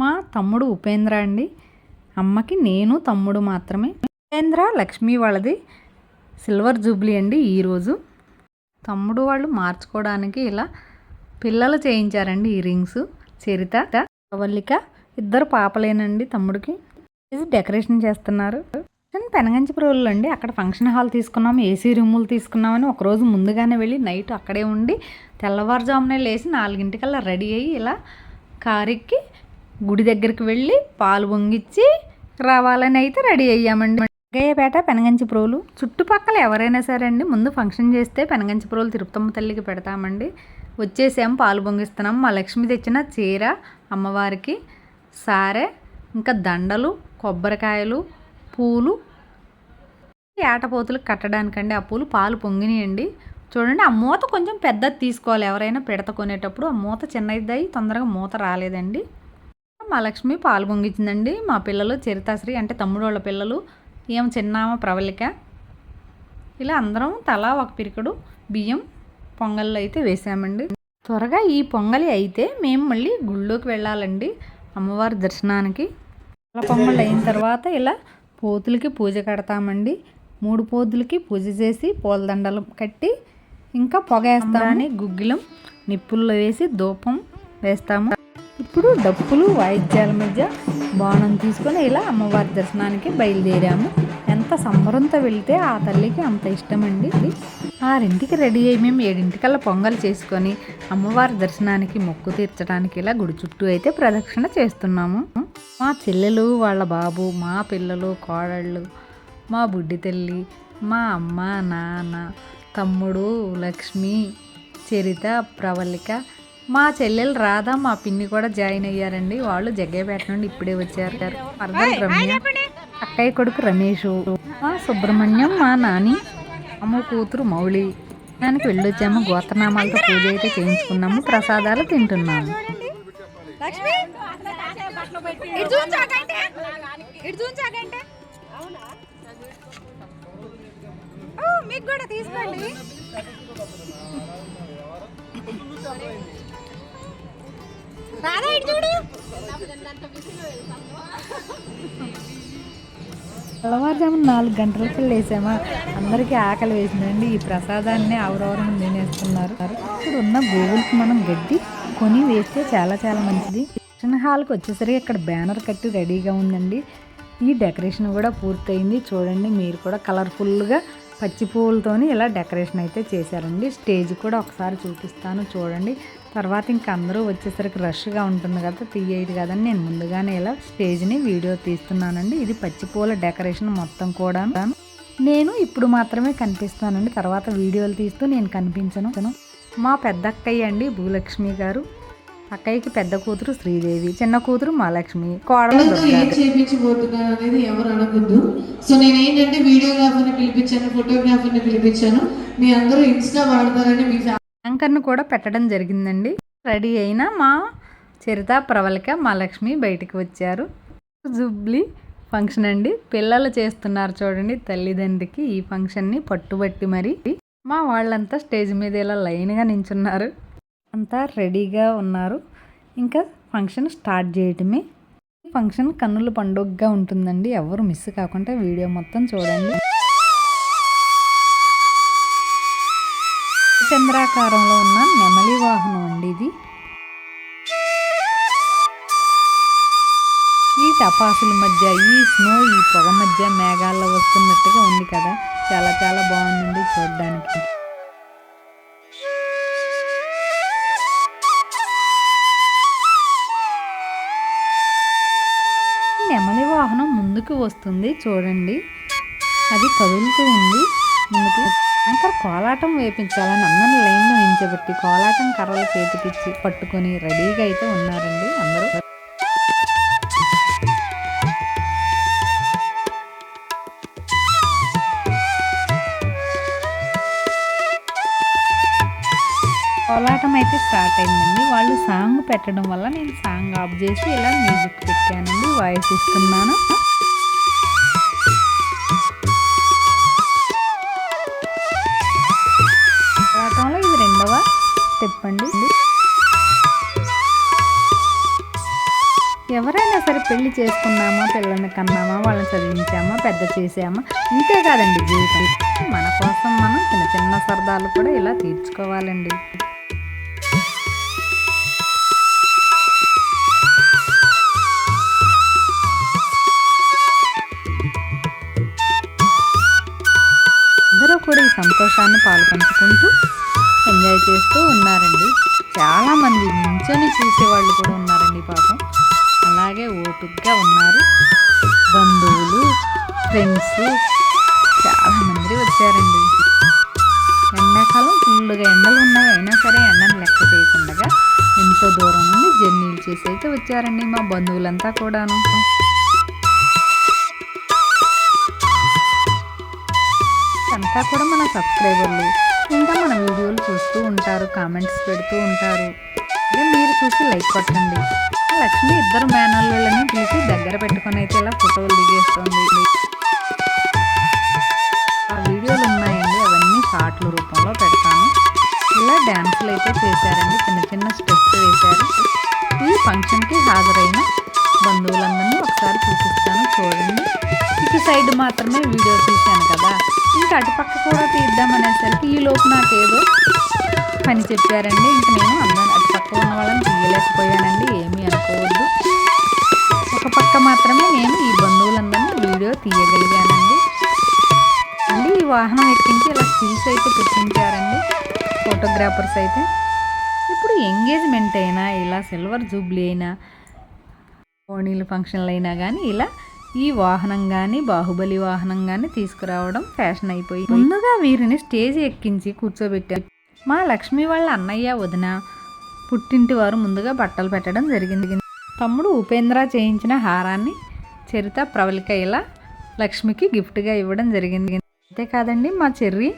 మా తమ్ముడు ఉపేంద్ర అండి. అమ్మకి నేను తమ్ముడు మాత్రమే. ఉపేంద్ర లక్ష్మి వాళ్ళది సిల్వర్ జూబ్లీ అండి ఈరోజు తమ్ముడు వాళ్ళు మార్చుకోవడానికి ఇలా పిల్లలు చేయించారండి ఈ రింగ్స్. చరిత వల్లిక ఇద్దరు పాపలేనండి తమ్ముడికి. ఇది డెకరేషన్ చేస్తున్నారు. పెనగంచి ప్రోళ్ళు అండి. అక్కడ ఫంక్షన్ హాల్ తీసుకున్నాం ఏసీ రూములు తీసుకున్నామని ఒకరోజు ముందుగానే వెళ్ళి నైట్ అక్కడే ఉండి తెల్లవారుజామునే లేచి నాలుగింటికల్లా రెడీ అయ్యి ఇలా కారెక్కి గుడి దగ్గరికి వెళ్ళి పాలు పొంగిచ్చి రావాలని అయితే రెడీ అయ్యామండి. గయ్యపేట పెనగంచి ప్రోలు. చుట్టుపక్కల ఎవరైనా సరే అండి ముందు ఫంక్షన్ చేస్తే పెనగంచి ప్రోలు తిరుపతమ్మ తల్లికి పెడతామండి. వచ్చేసాం పాలు పొంగిస్తున్నాం. మా లక్ష్మి తెచ్చిన చీర అమ్మవారికి సారె ఇంకా దండలు కొబ్బరికాయలు పూలు. ఏటపోతులకు కట్టడానికండి ఆ పూలు పాలు పొంగినాయండి. చూడండి ఆ మూత కొంచెం పెద్దది తీసుకోవాలి. ఎవరైనా పిడత కొనేటప్పుడు ఆ మూత చిన్నది తొందరగా మూత రాలేదండి. మా లక్ష్మి పాలు పొంగించిందండి మా పిల్లలు చరితాశ్రీ అంటే తమ్ముడు వాళ్ళ పిల్లలు. ఏం చిన్నామ ప్రవళిక. ఇలా అందరం తలా ఒక పిరికడు బియ్యం పొంగల్లో అయితే వేసామండి. త్వరగా ఈ పొంగలి అయితే మేము మళ్ళీ గుళ్ళోకి వెళ్ళాలండి అమ్మవారి దర్శనానికి. పొంగల్ అయిన తర్వాత ఇలా పోతులకి పూజ కడతామండి. మూడు పోతులకి పూజ చేసి పూలదండలు కట్టి ఇంకా పొగ వేస్తామని గుగ్గిలం నిప్పుల్లో వేసి ధూపం వేస్తాము. ఇప్పుడు డప్పులు వాయిద్యాల మధ్య బాణం తీసుకొని ఇలా అమ్మవారి దర్శనానికి బయలుదేరాము. ఎంత సంబరంతో వెళితే ఆ తల్లికి అంత ఇష్టమండి ఆరింటికి రెడీ అయ్యి మేము ఏడింటికల్లా పొంగల్ చేసుకొని అమ్మవారి దర్శనానికి మొక్కు తీర్చడానికి ఇలా గుడి చుట్టూ అయితే ప్రదక్షిణ చేస్తున్నాము. మా చెల్లెలు వాళ్ళ బాబు మా పిల్లలు కోడళ్ళు మా బుడ్డి తల్లి మా అమ్మ నాన్న తమ్ముడు లక్ష్మి చరిత ప్రవళిక మా చెల్లెలు రాధా మా పిన్ని కూడా జాయిన్ అయ్యారండి. వాళ్ళు జగ్గేపేట నుండి ఇప్పుడే వచ్చారు మరదలు రమ్య. అక్కయ్య కొడుకు రమేష్. మా సుబ్రహ్మణ్యం మా నాని అమ్మ కూతురు మౌళి. దానికి వెళ్ళొచ్చాము. గోత్రనామాలతో పూజ అయితే చేయించుకున్నాము. ప్రసాదాలు తింటున్నాము. మీకు కూడా తీసుకోండి. రాదా ఇటు చూడు. తెల్లవారుజామున నాలుగు గంటలకు లేసామా అందరికీ ఆకలి వేసిందండి. ఈ ప్రసాదాన్ని ఆవురవరం తినేస్తున్నారు. ఇక్కడ ఉన్న గోవులకి మనం గడ్డి కొని వేస్తే చాలా చాలా మంచిది. కిచెన్ హాల్కి వచ్చేసరికి ఇక్కడ బ్యానర్ కట్టి రెడీగా ఉందండి. ఈ డెకరేషన్ కూడా పూర్తయింది. చూడండి మీరు కూడా కలర్ఫుల్గా పచ్చి పువ్వులతోని ఇలా డెకరేషన్ అయితే చేశారండి. స్టేజ్ కూడా ఒకసారి చూపిస్తాను చూడండి. తర్వాత ఇంకా అందరూ వచ్చేసరికి రష్గా ఉంటుంది కదా తీయేది కదని నేను ముందుగానే ఇలా స్టేజ్ని వీడియో తీస్తున్నానండి. ఇది పచ్చి పూల డెకరేషన్ మొత్తం కూడా నేను ఇప్పుడు మాత్రమే కనిపిస్తానండి. తర్వాత వీడియోలు తీస్తూ నేను కనిపించను. మా పెద్దక్కయ్య అండి భూలక్ష్మి గారు. అక్కయ్యకి పెద్ద కూతురు శ్రీదేవి చిన్న కూతురు మహాలక్ష్మి. కోడలు ఏం చేయించబోతున్నారు అనేది ఎవరు అడగద్దు సో నేను ఏంటంటే వీడియోగ్రాఫర్ని పిలిపించాను ఫోటోగ్రాఫర్ని పిలిపించాను. మీ అందరూ ఇన్స్టా వాడతారని మీ యాంకర్ను కూడా పెట్టడం జరిగిందండి. రెడీ అయిన మా చరిత ప్రవళిక మా లక్ష్మి బయటికి వచ్చారు. జుబ్లీ ఫంక్షన్ అండి. పిల్లలు చేస్తున్నారు చూడండి తల్లిదండ్రికి ఈ ఫంక్షన్ని పట్టుబట్టి మరి. మా వాళ్ళంతా స్టేజ్ మీద ఇలా లైన్గా నించున్నారు. అంతా రెడీగా ఉన్నారు. ఇంకా ఫంక్షన్ స్టార్ట్ చేయటమే. ఈ ఫంక్షన్ కన్నుల పండుగగా ఉంటుందండి. ఎవరు మిస్ కాకుండా వీడియో మొత్తం చూడండి. చంద్రాకారంలో ఉన్న నెమలి వాహనం అండి ఇది. ఈ టపాసుల మధ్య ఈ స్నో ఈ పొగ మధ్య మేఘాల్లో వస్తున్నట్టుగా ఉంది కదా. చాలా చాలా బాగుందండి చూడడానికి. వాహనం వస్తుంది చూడండి. అది కదులుతూ ఉంది. ముందుకు యాంకర్ కోలాటం వేపించాలని అందరిని లైన్లో నించబెట్టి కోలాటం కర్రలు చేతికిచ్చి పట్టుకొని రెడీగా అయితే ఉన్నారండి అందరూ. కోలాటం అయితే స్టార్ట్ అయిందండి. వాళ్ళు సాంగ్ పెట్టడం వల్ల నేను సాంగ్ ఆఫ్ చేసి ఇలా మ్యూజిక్ పెట్టానండి వాయిస్ ఇస్తున్నాను. చెప్పండి. ఎవరైనా సరే పెళ్ళి చేసుకున్నామా పిల్లల్ని కన్నామా వాళ్ళని చదివించామా పెద్ద చేసామా? ఇంతే కాదండి జీవితం. మన కోసం మనం చిన్న చిన్న సరదాలు కూడా ఇలా తీర్చుకోవాలండి. అందరూ కూడా ఈ సంతోషాన్ని పాల్పంచుకుంటూ ఎంజాయ్ చేస్తూ ఉన్నారండి. చాలామంది నించొని చూసేవాళ్ళు కూడా ఉన్నారండి పాపం. అలాగే ఓపికగా ఉన్నారు. బంధువులు ఫ్రెండ్స్ చాలా మంది వచ్చారండి. ఎండాకాలం ఫుల్గా ఎండలు ఉన్నాయి. అయినా సరే ఎండను లెక్క చేయకుండా ఎంతో దూరం నుండి జర్నీలు చేసి అయితే వచ్చారండి మా బంధువులంతా కూడాను. అంతా కూడా మన సబ్స్క్రైబర్లు ఇంకా మన వీడియోలు చూస్తూ ఉంటారు కామెంట్స్ పెడుతూ ఉంటారు. అదే మీరు చూసి లైక్ కొట్టండి. లక్ష్మి ఇద్దరు మేనల్లులని పిలిచి దగ్గర పెట్టుకొని అయితే ఇలా ఫోటోలు దిగేస్తుంది. ఆ వీడియోలు ఉన్నాయండి అవన్నీ షార్ట్ల రూపంలో పెడతాను. ఇలా డ్యాన్సులు అయితే చేశారండి చిన్న చిన్న స్టెప్స్ వేశారు. ఈ ఫంక్షన్కి హాజరైన బంధువులందరినీ ఒకసారి చూపిస్తాను చూడండి. ఇటు సైడ్ మాత్రమే వీడియో తీశాను కదా. ఇంకా అటుపక్క కూడా తీద్దామనేసరికి ఈ లోపు నాకేదో పని చెప్పారండి. ఇంక నేను అందరం అటుపక్క ఉన్న వాళ్ళని తీయలేకపోయానండి ఏమీ అనుకోవద్దు. ఒక పక్క మాత్రమే నేను ఈ బంధువులందరినీ వీడియో తీయగలిగానండి. అండి ఈ వాహనం ఎక్కించి ఇలా స్టిల్స్ అయితే పెట్టించారండి ఫోటోగ్రాఫర్స్ అయితే. ఇప్పుడు ఎంగేజ్మెంట్ అయినా ఇలా సిల్వర్ జూబ్లీ అయినా ఓణీలు ఫంక్షన్లు అయినా కానీ ఇలా ఈ వాహనం కానీ బాహుబలి వాహనం కానీ తీసుకురావడం ఫ్యాషన్ అయిపోయి ముందుగా వీరిని స్టేజ్ ఎక్కించి కూర్చోబెట్టారు. మా లక్ష్మి వాళ్ళ అన్నయ్య వదిన పుట్టింటి వారు ముందుగా బట్టలు పెట్టడం జరిగింది. తమ్ముడు ఉపేంద్ర చేయించిన హారాన్ని చరిత ప్రవళిక ఇలా లక్ష్మికి గిఫ్ట్గా ఇవ్వడం జరిగింది. అంతేకాదండి మా చెర్రి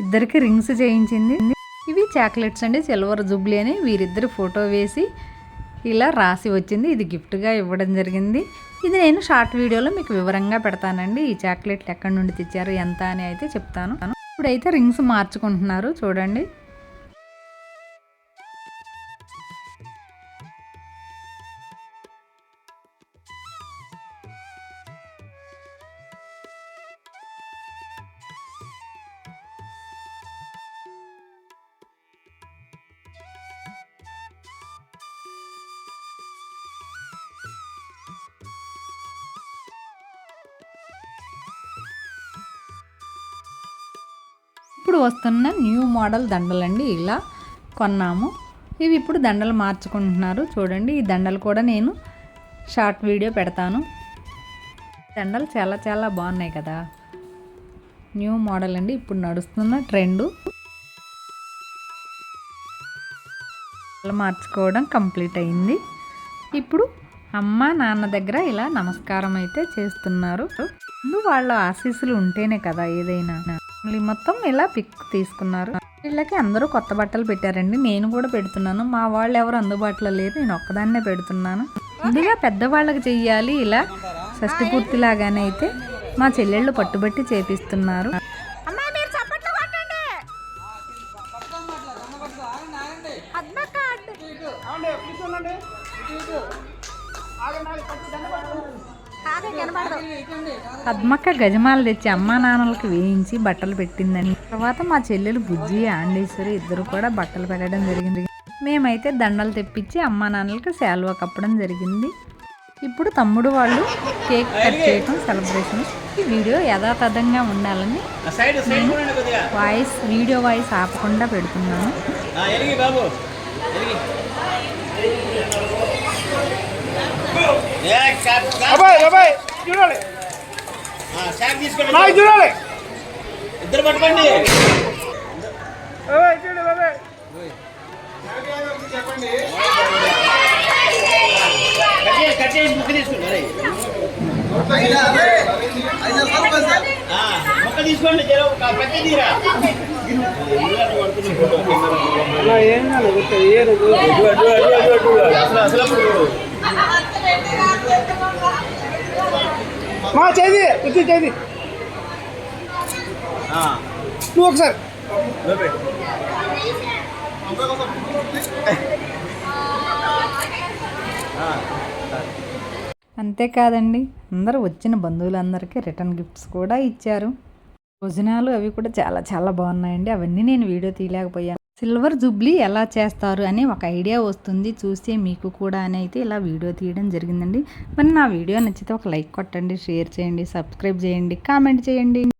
ఇద్దరికి రింగ్స్ చేయించింది. ఇవి చాక్లెట్స్ అండి సిల్వర్ జుబ్లీ అని వీరిద్దరు ఫోటో వేసి ఇలా రాసి వచ్చింది. ఇది గిఫ్ట్గా ఇవ్వడం జరిగింది. ఇది నేను షార్ట్ వీడియోలో మీకు వివరంగా పెడతానండి. ఈ చాక్లెట్లు ఎక్కడి నుండి తెచ్చారు? ఎంత అని అయితే చెప్తాను. ఇప్పుడైతే రింగ్స్ మార్చుకుంటున్నారు. చూడండి. ఇప్పుడు వస్తున్న న్యూ మోడల్ దండలండి ఇలా కొన్నాము. ఇవి ఇప్పుడు దండలు మార్చుకుంటున్నారు. చూడండి ఈ దండలు కూడా నేను షార్ట్ వీడియో పెడతాను. దండలు చాలా చాలా బాగున్నాయి కదా. న్యూ మోడల్ అండి. ఇప్పుడు నడుస్తున్న ట్రెండ్. మార్చుకోవడం కంప్లీట్ అయింది. ఇప్పుడు అమ్మ నాన్న దగ్గర ఇలా నమస్కారం అయితే చేస్తున్నారు. ముందు వాళ్ళ ఆశీస్సులు ఉంటేనే కదా ఏదైనా. ఫ్యామిలీ మొత్తం ఇలా పిక్ తీసుకున్నారు. వీళ్ళకి అందరూ కొత్త బట్టలు పెట్టారండి. నేను కూడా పెడుతున్నాను. మా వాళ్ళు ఎవరు అందుబాటులో లేరు. నేను ఒక్కదాన్నే పెడుతున్నాను. ఇదిగా పెద్దవాళ్ళకి చెయ్యాలి. ఇలా షష్టి పూర్తిలాగానే అయితే మా చెల్లెళ్ళు పట్టుబట్టి చేపిస్తున్నారు. అమ్మాయి పద్మక్క గజమాల తెచ్చి అమ్మా నాన్నలకు వేయించి బట్టలు పెట్టిందని. తర్వాత మా చెల్లెలు బుజ్జి ఆండేశ్వరి ఇద్దరు కూడా బట్టలు పెట్టడం జరిగింది. మేమైతే దండలు తెప్పించి అమ్మా నాన్నలకు శాలువా కప్పడం జరిగింది. ఇప్పుడు తమ్ముడు వాళ్ళు కేక్ కట్ చేయడం సెలబ్రేషన్. ఈ వీడియో యథాతథంగా ఉండాలని వాయిస్ వీడియో వాయిస్ ఆపకుండా పెడుతున్నాను. అబ్బాయి అబ్బాయి చూడాలి. నాకు ఇద్దరు పట్టుకోండి. చూడు కట్ చేసి ముక్క తీసుకోండి. ముక్క ఏం కాదు అసలు అసలు. మా చేది వచ్చి చేది. ఆ, నువ్వు ఒకసారి. అంతేకాదండి అందరూ వచ్చిన బంధువులందరికీ రిటర్న్ గిఫ్ట్స్ కూడా ఇచ్చారు. భోజనాలు అవి కూడా చాలా చాలా బాగున్నాయండి. అవన్నీ నేను వీడియో తీయలేకపోయాను. సిల్వర్ జూబ్లీ ఎలా చేస్తారు అనే ఒక ఐడియా వస్తుంది. చూస్తే మీకు కూడా అని అయితే ఇలా వీడియో తీయడం జరిగిందండి. మరి నా వీడియో నచ్చితే ఒక లైక్ కొట్టండి షేర్ చేయండి సబ్స్క్రైబ్ చేయండి కామెంట్ చేయండి.